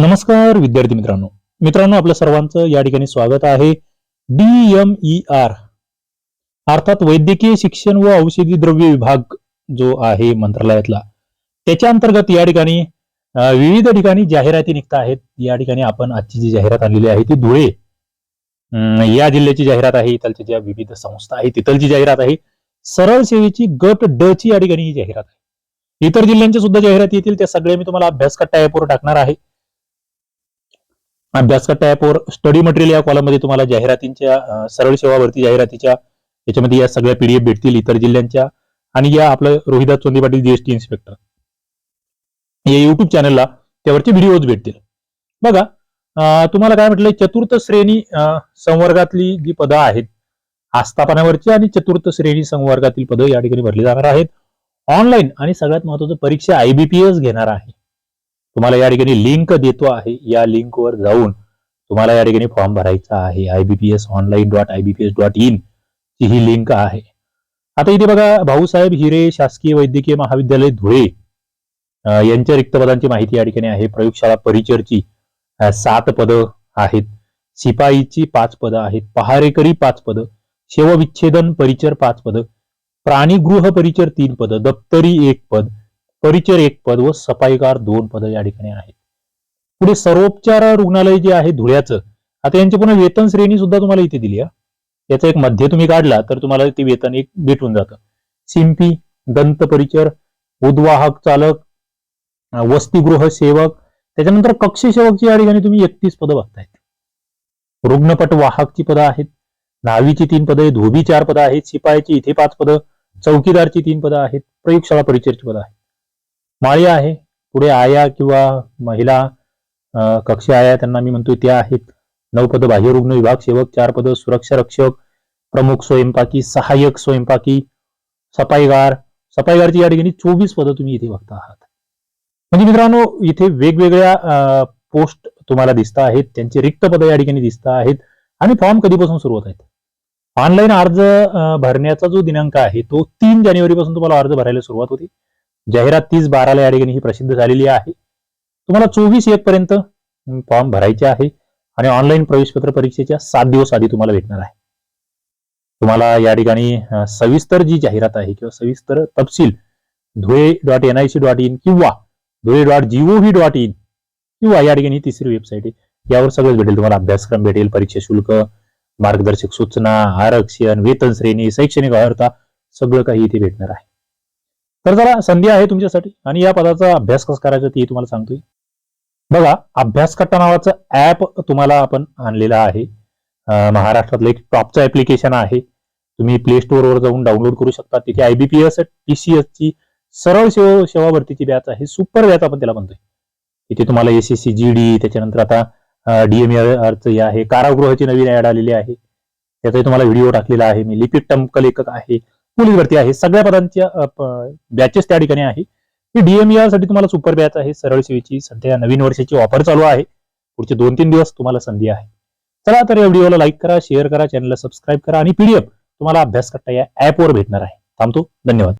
नमस्कार विद्यार्थी मित्रांनो. मित्रांनो आपल्या सर्वांचं या ठिकाणी स्वागत आहे. डी आर अर्थात वैद्यकीय शिक्षण व औषधी द्रव्य विभाग जो आहे मंत्रालयातला. त्याच्या अंतर्गत या ठिकाणी विविध ठिकाणी जाहिराती निघत आहेत. या ठिकाणी आपण आजची जी जाहिरात आलेली आहे ती धुळे या जिल्ह्याची जाहिरात आहे. इथलच्या ज्या विविध संस्था आहेत तिथलची जाहिरात आहे. सरळ सेवेची गट ड ची या ठिकाणी ही जाहिरात आहे. इतर जिल्ह्यांच्या सुद्धा जाहिराती येतील. त्या सगळ्या मी तुम्हाला अभ्यास कट्टा टाकणार आहे. अभ्यासकट्टा ऍपवर स्टडी मटेरियल या कॉलममध्ये तुम्हाला जाहिरातींच्या सरळ सेवा भरती जाहिरातीच्या याच्यामध्ये या सगळ्या पीडीएफ भेटतील इतर जिल्ह्यांच्या आणि या आपलं रोहिदास चोंदी पाटील जीएसटी इन्स्पेक्टर या युट्यूब चॅनलला त्यावरचे व्हिडिओज भेटतील. बघा तुम्हाला काय म्हटलंय? चतुर्थ श्रेणी संवर्गातली जी पदं आहेत आस्थापनावरची आणि चतुर्थ श्रेणी संवर्गातील पदं या ठिकाणी भरली जाणार आहेत. ऑनलाईन आणि सगळ्यात महत्वाचं परीक्षा आयबीपीएस घेणार आहे. तुम्हाला या ठिकाणी लिंक देतो आहे. या लिंकवर जाऊन तुम्हाला या ठिकाणी फॉर्म भरायचा आहे. IBPS online dot IBPS dot in ची ही लिंक आहे. आता इथे बघा भाऊसाहेब हिरे शासकीय वैद्यकीय महाविद्यालय धुळे यांच्या रिक्त पदांची माहिती या ठिकाणी आहे. प्रयोगशाळा परिचरची सात पदं आहेत. शिपाईची पाच पदं आहेत. पहारेकरी पाच पदं शवविच्छेदन परिचर पाच पदं प्राणीगृह परिचर तीन पदं दप्तरी एक पद परिचर एक पद व सफाईकार दोन पद या ठिकाणी आहेत. पुढे सर्वोपचार रुग्णालय जे आहे धुळ्याचं आता यांची पुन्हा वेतन श्रेणी सुद्धा तुम्हाला इथे दिली आहे याचा एक मध्य तुम्ही काढला तर तुम्हाला ते वेतन एक भेटून जातं. सिंपी दंत परिचर उद्वाहक चालक वसतिगृह सेवक त्याच्यानंतर कक्ष सेवकची या ठिकाणी तुम्ही एकतीस पदं बघतायत रुग्णपट वाहकची पदं आहेत नावीची तीन पदं आहेत धोबी चार पदं आहेत शिपायाची इथे पाच पदं चौकीदारची तीन पदं आहेत प्रयोगशाळा परिचरची पदं आहेत. माळी आहे. पुढे आया किंवा महिला कक्ष आया त्यांना मी म्हणतोय त्या आहेत. नऊ पद बाह्य रुग्ण विभाग सेवक चार पद सुरक्षा रक्षक प्रमुख स्वयंपाकी सहाय्यक स्वयंपाकी सफाईगार. सफाईगारची या ठिकाणी चोवीस पदं तुम्ही इथे बघता आहात. म्हणजे मित्रांनो इथे वेगवेगळ्या पोस्ट तुम्हाला दिसत आहेत. त्यांचे रिक्त पदं या ठिकाणी दिसत आहेत. आणि फॉर्म कधीपासून सुरू होत आहेत? ऑनलाईन अर्ज भरण्याचा जो दिनांक आहे तो तीन जानेवारी पासून तुम्हाला अर्ज भरायला सुरुवात होती. जाहिरात तीस बाराला या ठिकाणी ही प्रसिद्ध झालेली आहे. तुम्हाला चोवीस एक पर्यंत फॉर्म भरायचे आहे आणि ऑनलाईन प्रवेशपत्र परीक्षेच्या सात दिवस आधी तुम्हाला भेटणार आहे. तुम्हाला या ठिकाणी सविस्तर जी जाहिरात आहे किंवा सविस्तर तपशील Dhule dot N I C dot in किंवा Dhule dot G O V dot in किंवा या ठिकाणी तिसरी वेबसाईट आहे. यावर सगळंच भेटेल. तुम्हाला अभ्यासक्रम भेटेल परीक्षा शुल्क मार्गदर्शक सूचना आरक्षण वेतन श्रेणी शैक्षणिक अर्हता सगळं काही इथे भेटणार आहे. तर जरा संधी आहे तुमच्यासाठी. आणि या पदाचा अभ्यास कसा करायचा ते तुम्हाला सांगतोय. बघा अभ्यास कट्टा नावाचं ऍप तुम्हाला आपण आणलेलं आहे. महाराष्ट्रातलं एक टॉपचं ऍप्लिकेशन आहे. तुम्ही प्ले स्टोअरवर जाऊन डाउनलोड करू शकता. तिथे आयबीपीएस टीसीएस ची सरळ सेवा सेवा भरतीची बॅच आहे. सुपर बॅच आपण त्याला म्हणतोय. इथे तुम्हाला एसएससी जीडी त्याच्यानंतर आता डीएमआरचं हे आहे. कारागृहाची नवीन ऍड आलेली आहे. त्याचाही तुम्हाला व्हिडिओ टाकलेला आहे. मी लिपिक टमकल लेखक आहे. पोलीस भरती आहे. सगळ्या पदांच्या बॅचेस त्या ठिकाणी आहे. ही डीएमआरसाठी तुम्हाला सुपर बॅच आहे. सरळ सेवेची सध्या नवीन वर्षाची ऑफर चालू आहे. पुढचे दोन तीन दिवस तुम्हाला संधी आहे. चला तर या व्हिडिओला लाईक करा शेअर करा चॅनलला सबस्क्राईब करा आणि पीडीएफ तुम्हाला अभ्यास करता या ऍपवर भेटणार आहे. थांबतो. धन्यवाद.